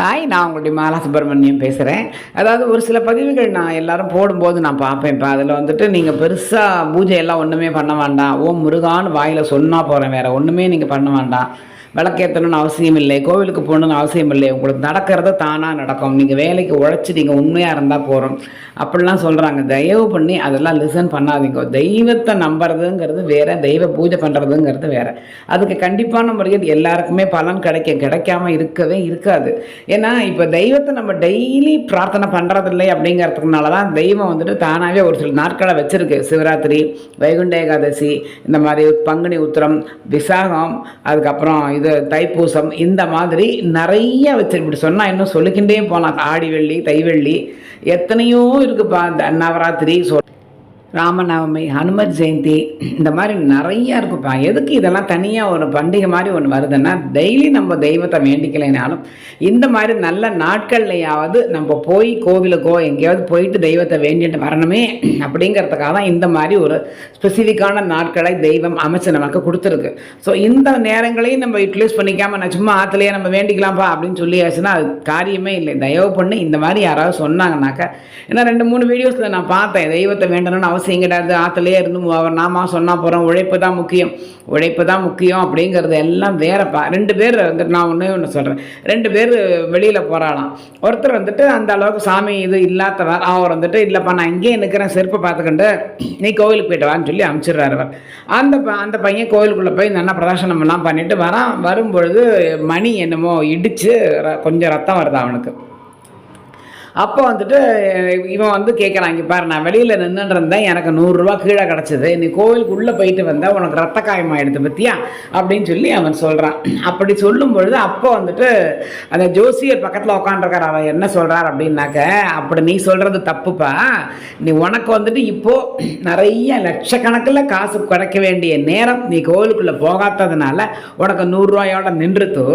Hi நான் உங்களுடைய மாலா சுப்பிரமணியம் பேசுகிறேன் அதாவது ஒரு சில பதிவுகள் நான் எல்லாரும் போடும்போது நான் பார்ப்பேன் இப்போ அதில் வந்துட்டு நீங்கள் பெருசாக பூஜை எல்லாம் ஒன்றுமே பண்ண வேண்டாம். ஓம் முருகான்னு வாயில் சொன்னால் போகிறேன் வேறு. ஒன்றுமே நீங்கள் பண்ண வேண்டாம். விளக்கேற்றணும்னு அவசியம் இல்லை கோவிலுக்கு போகணுன்னு அவசியம் இல்லை. உங்களுக்கு நடக்கிறது தானாக நடக்கும். நீங்கள் வேலைக்கு உழைச்சி நீங்கள் உண்மையாக இருந்தால் போகிறோம் அப்படிலாம் சொல்கிறாங்க தயவு பண்ணி அதெல்லாம் லிசன் பண்ணாதீங்க. தெய்வத்தை நம்புறதுங்கிறது வேறு தெய்வ பூஜை பண்ணுறதுங்கிறது வேறு. அதுக்கு கண்டிப்பான முறையில் எல்லாருக்குமே பலன் கிடைக்க கிடைக்காம இருக்கவே இருக்காது. ஏன்னா இப்போ தெய்வத்தை நம்ம டெய்லி பிரார்த்தனை பண்ணுறதில்லை அப்படிங்கிறதுக்குனால தான் தெய்வம் வந்துட்டு தானாகவே ஒரு சில நாட்களை வச்சுருக்கு. சிவராத்திரி வைகுண்ட ஏகாதசி இந்த மாதிரி பங்குனி உத்திரம் விசாகம் அதுக்கப்புறம் இது தைப்பூசம் இந்த மாதிரி நிறைய வச்சு இப்படி சொன்னால் இன்னும் சொல்லிக்கிட்டே போகலாம் ஆடி வெள்ளி தைவெள்ளி எத்தனையோ இருக்குப்பா. இந்த நவராத்திரி சொல் ராமநவமி ஹனுமத் ஜெயந்தி இந்த மாதிரி நிறையா இருக்குப்பா எதுக்கு இதெல்லாம் தனியாக ஒரு பண்டிகை மாதிரி ஒன்று வருதுன்னா டெய்லி நம்ம தெய்வத்தை வேண்டிக்கலைனாலும் இந்த மாதிரி நல்ல நாட்கள்லையாவது நம்ம போய் கோவிலுக்கோ எங்கேயாவது போயிட்டு தெய்வத்தை வேண்டிட்டு வரணுமே அப்படிங்கிறதுக்காக தான் இந்த மாதிரி ஒரு ஸ்பெசிஃபிக்கான நாட்களை தெய்வம் அமைச்சு நமக்கு கொடுத்துருக்கு. ஸோ இந்த நேரங்களையும் நம்ம யூட்டிலைஸ் பண்ணிக்காமல் நான் சும்மா ஆற்றுலையே நம்ம வேண்டிக்கலாம்ப்பா அப்படின்னு சொல்லியாச்சுன்னா அது காரியமே இல்லை. தயவு பண்ணி இந்த மாதிரி யாராவது சொன்னாங்கனாக்கா ஏன்னா ரெண்டு மூணு வீடியோஸில் நான் பார்த்தேன். தெய்வத்தை வேண்டணும்னு அவசியம் கிடையாது ஆற்றுலையே இருந்து அவர் நாமா சொன்னால் போகிறோம் உழைப்பு தான் முக்கியம். உழைப்பு தான் முக்கியம் அப்படிங்கிறது எல்லாம் வேறப்பா ரெண்டு பேர் வந்துட்டு நான் ஒன்றே ஒன்று சொல்கிறேன் ரெண்டு பேர் வெளியில் போகிறாளாம் ஒருத்தர் வந்துட்டு அந்த அளவுக்கு சாமி இது இல்லாதவர் அவர் வந்துட்டு இல்லைப்பா நான் இங்கேயே நிற்கிறேன் செருப்பை பார்த்துக்கிட்டு நீ கோவிலுக்கு போயிட்டு வான்னு சொல்லி அனுப்பிச்சிடுறாரு அவர். அந்த ப அந்த பையன் கோவிலுக்குள்ளே போய் நல்லா பிரதர்ஷனம்லாம் பண்ணிட்டு வரான். வரும்பொழுது மணி என்னமோ இடித்து கொஞ்சம் ரத்தம் வருது அவனுக்கு. அப்போ வந்துட்டு இவன் வந்து கேட்குறான் இங்கே பாரு நான் வெளியில் நின்றுட்டு இருந்தேன் எனக்கு நூறுரூவா கீழே கிடச்சிது. நீ கோவிலுக்கு உள்ளே போயிட்டு வந்தால் உனக்கு ரத்த காயம் ஆகிடுது பற்றியா அப்படின்னு சொல்லி அவன் சொல்கிறான் அப்படி சொல்லும் பொழுது அப்போ வந்துட்டு அந்த ஜோசியர் பக்கத்தில் உட்காண்டிருக்கார் அவன் என்ன சொல்கிறார் அப்படின்னாக்க அப்படி நீ சொல்கிறது தப்புப்பா. நீ உனக்கு வந்துட்டு இப்போது நிறைய லட்சக்கணக்கில் காசு கிடைக்க வேண்டிய நேரம் நீ கோவிலுக்குள்ளே போகாததுனால உனக்கு நூறுரூவாயோட நின்றுத்தோ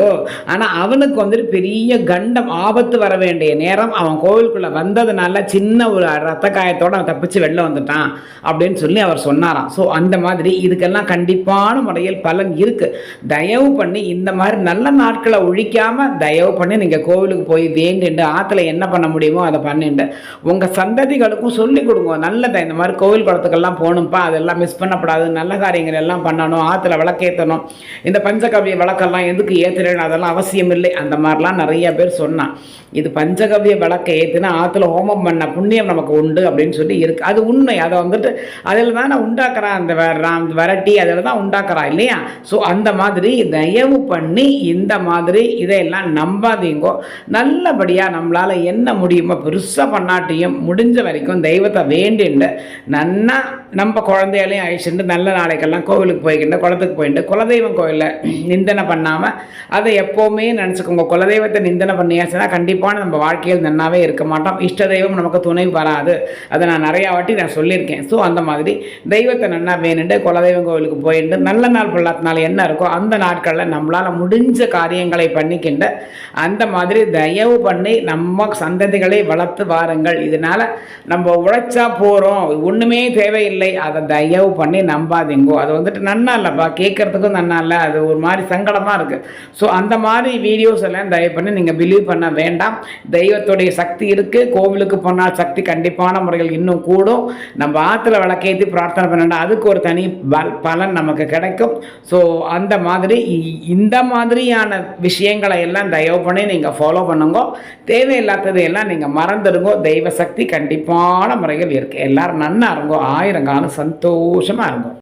ஆனால் அவனுக்கு வந்துட்டு பெரிய கண்டம் ஆபத்து வர வேண்டிய நேரம் அவன் கோவிலுக்குள்ளே வந்ததுனால சின்ன ஒரு ரத்த காயத்தோடு அவன் தப்பிச்சு வெளில வந்துட்டான் அப்படின்னு சொல்லி அவர் சொன்னாராம். ஸோ அந்த மாதிரி இதுக்கெல்லாம் கண்டிப்பான முறையில் பலன் இருக்குது தயவு பண்ணி இந்த மாதிரி நல்ல நாட்களை ஒழிக்காமல் தயவு பண்ணி நீங்கள் கோவிலுக்கு போய் வேண்டிண்டு ஆற்றுல என்ன பண்ண முடியுமோ அதை பண்ணிண்டு. உங்கள் சந்ததிகளுக்கும் சொல்லி கொடுங்க. நல்லதை இந்த மாதிரி கோவில் குளத்துக்கெல்லாம் போகணும்ப்பா அதெல்லாம் மிஸ் பண்ணக்கூடாது நல்ல காரியங்கள் எல்லாம் பண்ணணும் ஆற்றுல விளக்கேற்றணும் இந்த பஞ்சகவிய விளக்கெல்லாம் எதுக்கு ஏற்றுறேன்னு அதெல்லாம் அவசியம் இல்லை. அந்த மாதிரிலாம் நிறைய பேர் சொன்னான். இது பஞ்சகவிய விளக்கை ஏற்றுனா ஆற்றுல ஹோமம் பண்ண புண்ணியம் நமக்கு உண்டு அப்படின்னு சொல்லி இருக்குது அது உண்மை. அதை வந்துட்டு அதில் தான் நான் உண்டாக்குறான் அந்த ராம் வரட்டி அதில் தான் உண்டாக்குறான் இல்லையா? ஸோ அந்த மாதிரி தயவு பண்ணி இந்த மாதிரி இதையெல்லாம் நம்பாதீங்கோ. நல்லபடியாக நம்மளால் என்ன முடியுமோ பெருசாக பண்ணாட்டியும் முடிஞ்ச வரைக்கும் தெய்வத்தை வேண்டிண்டு நன்னா நம்ம குழந்தைகளையும் அழிச்சுட்டு நல்ல நாளைக்கெல்லாம் கோவிலுக்கு போய்கிட்டு குளத்துக்கு போயிட்டு குலதெய்வம் கோயிலில் நிந்தனை பண்ணாமல் அதை எப்போவுமே நினச்சிக்கோங்க. குலதெய்வத்தை நிந்தனை பண்ணியாச்சுன்னா கண்டிப்பான நம்ம வாழ்க்கையில் நன்னாவே இருக்க மாட்டோம். இஷ்ட தெய்வம் நமக்கு துணை வராது. அதை நான் நிறையா வாட்டி நான் சொல்லியிருக்கேன். ஸோ அந்த மாதிரி தெய்வத்தை நன்னா வேணுண்டு குலதெய்வம் கோவிலுக்கு போயிட்டு நல்ல நாள் பிள்ளாத்தினால என்ன இருக்கோ அந்த நாட்களில் நம்மளால் முடிஞ்ச காரியங்களை பண்ணிக்கிண்டு அந்த மாதிரி தயவு பண்ணி நம்ம சந்ததிகளை வளர்த்து வாருங்கள். இதனால் நம்ம உழைச்சா போகிறோம் ஒன்றுமே தேவையில்லை. அதை தயவு பண்ணி நம்பாதீங்கோ. அது வந்துட்டு நன்னா இல்லைப்பா. கேட்குறதுக்கும் நன்னா இல்லை. அது ஒரு மாதிரி சங்கடமாக இருக்குது ஸோ அந்த மாதிரி வீடியோஸ் எல்லாம் தயவு பண்ணி நீங்கள் பிலீவ் பண்ண வேண்டாம். தெய்வத்துடைய சக்தி சக்தி இருக்குது கோவிலுக்கு போனால் சக்தி கண்டிப்பான முறைகள் இன்னும் கூடும். நம்ம ஆற்றுல விளக்கேற்றி பிரார்த்தனை பண்ணா அதுக்கு ஒரு தனி பல் பலன் நமக்கு கிடைக்கும். ஸோ அந்த மாதிரி இ- இந்த மாதிரியான விஷயங்களை எல்லாம் தயவு பண்ணி நீங்கள் ஃபாலோ பண்ணுங்க. தேவையில்லாதது எல்லாம் நீங்கள் மறந்துடுங்க. தெய்வ சக்தி கண்டிப்பான முறைகள் இருக்குது எல்லோரும் நன்னா இருங்கோ. ஆயிரங்காலம் சந்தோஷமாக இருக்கும்